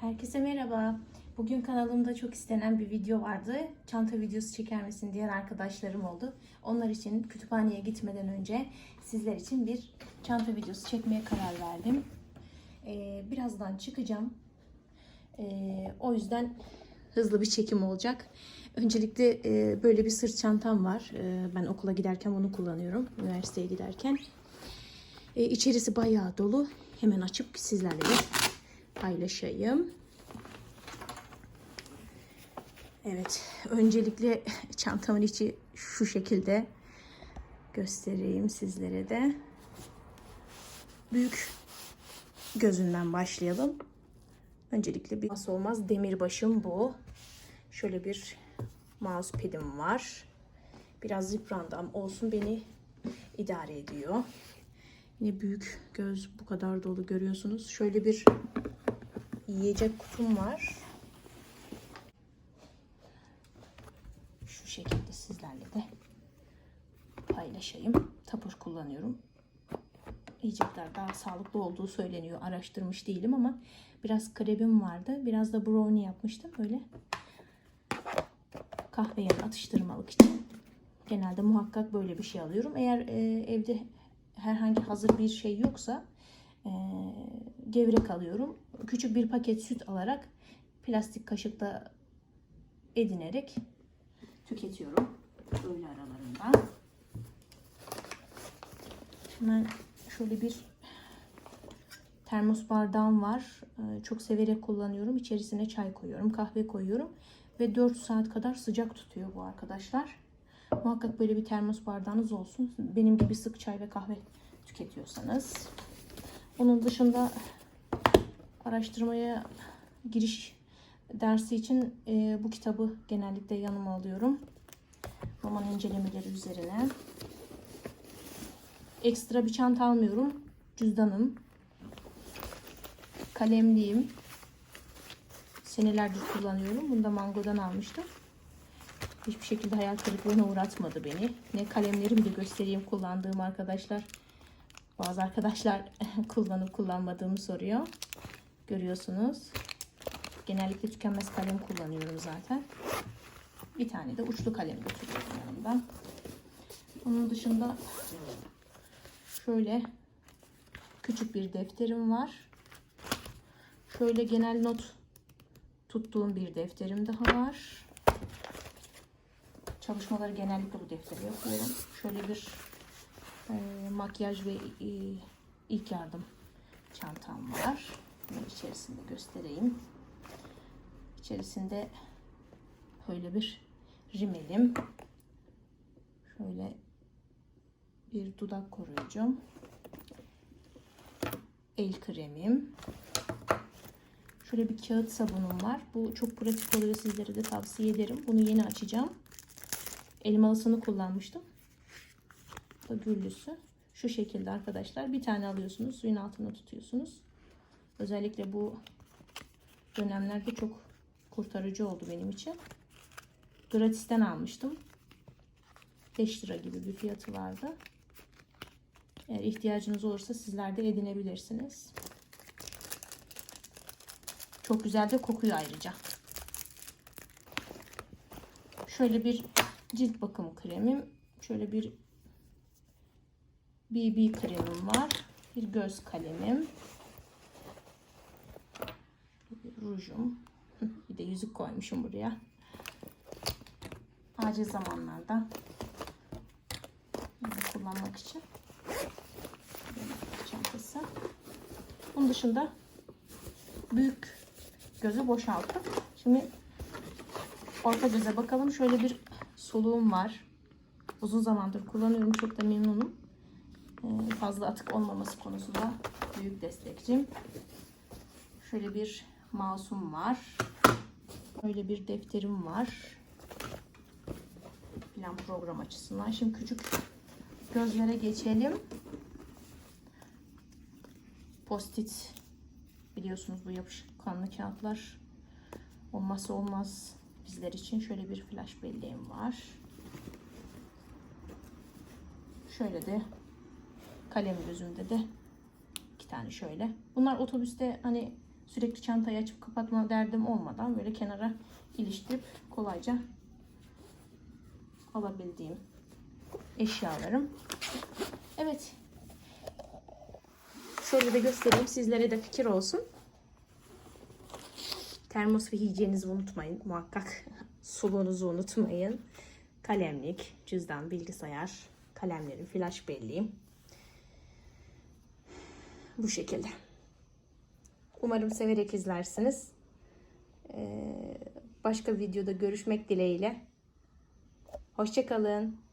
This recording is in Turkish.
Herkese merhaba. Bugün kanalımda çok istenen bir video vardı. Çanta videosu çeker misin diyen arkadaşlarım oldu. Onlar için kütüphaneye gitmeden önce sizler için bir çanta videosu çekmeye karar verdim. Ee, birazdan çıkacağım. Ee, o yüzden hızlı bir çekim olacak. Öncelikle e, böyle bir sırt çantam var. Ee, ben okula giderken bunu kullanıyorum. Üniversiteye giderken. Ee, içerisi bayağı dolu. Hemen açıp sizlerle de paylaşayım. Evet, öncelikle çantamın içi şu şekilde göstereyim sizlere de. Büyük gözünden başlayalım. Öncelikle bir olmazsa olmaz demirbaşım bu. Şöyle bir mousepad'im var. Biraz yıprandı olsun beni idare ediyor. Yine büyük göz bu kadar dolu görüyorsunuz. Şöyle bir yiyecek kutum var. Şu şekilde sizlerle de paylaşayım. Tapır kullanıyorum. Yiyecekler daha sağlıklı olduğu söyleniyor. Araştırmış değilim ama biraz krebim vardı. Biraz da brownie yapmıştım. Böyle kahve yanı atıştırmalık için. Genelde muhakkak böyle bir şey alıyorum. Eğer e, evde herhangi hazır bir şey yoksa e, gevrek alıyorum. Küçük bir paket süt alarak plastik kaşıkta edinerek tüketiyorum. Öğle aralarında. Hemen şöyle bir termos bardağım var. E, çok severek kullanıyorum. İçerisine çay koyuyorum, kahve koyuyorum ve 4 saat kadar sıcak tutuyor bu arkadaşlar. Muhakkak böyle bir termos bardağınız olsun. Benim gibi sık çay ve kahve tüketiyorsanız. Onun dışında araştırmaya giriş dersi için e, bu kitabı genellikle yanıma alıyorum. Roman incelemeleri üzerine. Ekstra bir çanta almıyorum. Cüzdanım. Kalemliğim. Senelerdir kullanıyorum. Bunu da Mango'dan almıştım. Hiçbir şekilde hayal kırıklığına uğratmadı beni. Ne kalemlerimi de göstereyim kullandığım arkadaşlar. Bazı arkadaşlar kullanıp kullanmadığımı soruyor. Görüyorsunuz. Genellikle tükenmez kalem kullanıyorum zaten. Bir tane de uçlu kalem götürüyorum yanımda. Onun dışında şöyle küçük bir defterim var. Şöyle genel not tuttuğum bir defterim daha var. Çalışmaları genellikle bu deftere yapıyorum. Şöyle bir e, makyaj ve e, ilk yardım çantam var. Bunu içerisinde göstereyim. İçerisinde böyle bir rimelim. Şöyle bir dudak koruyucum. El kremim. Şöyle bir kağıt sabunum var. Bu çok pratik oluyor. Sizlere de tavsiye ederim. Bunu yeni açacağım. Elmalısını kullanmıştım. Güllüsü. Şu şekilde arkadaşlar. Bir tane alıyorsunuz. Suyun altına tutuyorsunuz. Özellikle bu dönemlerde çok kurtarıcı oldu benim için. Gratis'ten almıştım. 5 lira gibi bir fiyatı vardı. Eğer ihtiyacınız olursa sizler de edinebilirsiniz. Çok güzel de kokuyor ayrıca. Şöyle bir cilt bakım kremim. Şöyle bir BB kremim var. Bir göz kalemim. Bir rujum. Bir de yüzük koymuşum buraya. Acil zamanlarda kullanmak için. Çantası. Bunun dışında büyük gözü boşalttım. Şimdi orta göze bakalım. Şöyle bir soluğum var. Uzun zamandır kullanıyorum. Çok da memnunum. Ee, fazla atık olmaması konusunda büyük destekçim. Şöyle bir mouse'um var. Böyle bir defterim var. Plan program açısından. Şimdi küçük gözlere geçelim. Post-it biliyorsunuz bu yapışkanlı kağıtlar olmazsa olmaz bizler için. Şöyle bir flash belleğim var. Şöyle de kalem gözümde de iki tane şöyle. Bunlar otobüste hani Sürekli çantayı açıp kapatma derdim olmadan böyle kenara iliştirip kolayca alabildiğim eşyalarım. Evet. Şöyle de göstereyim sizlere de fikir olsun. Termos ve hijyeninizi unutmayın. Muhakkak suluğunuzu unutmayın. Kalemlik, cüzdan, bilgisayar, kalemlerim, flash belleğim. Bu şekilde. Umarım severek izlersiniz. Ee, başka videoda görüşmek dileğiyle. Hoşçakalın.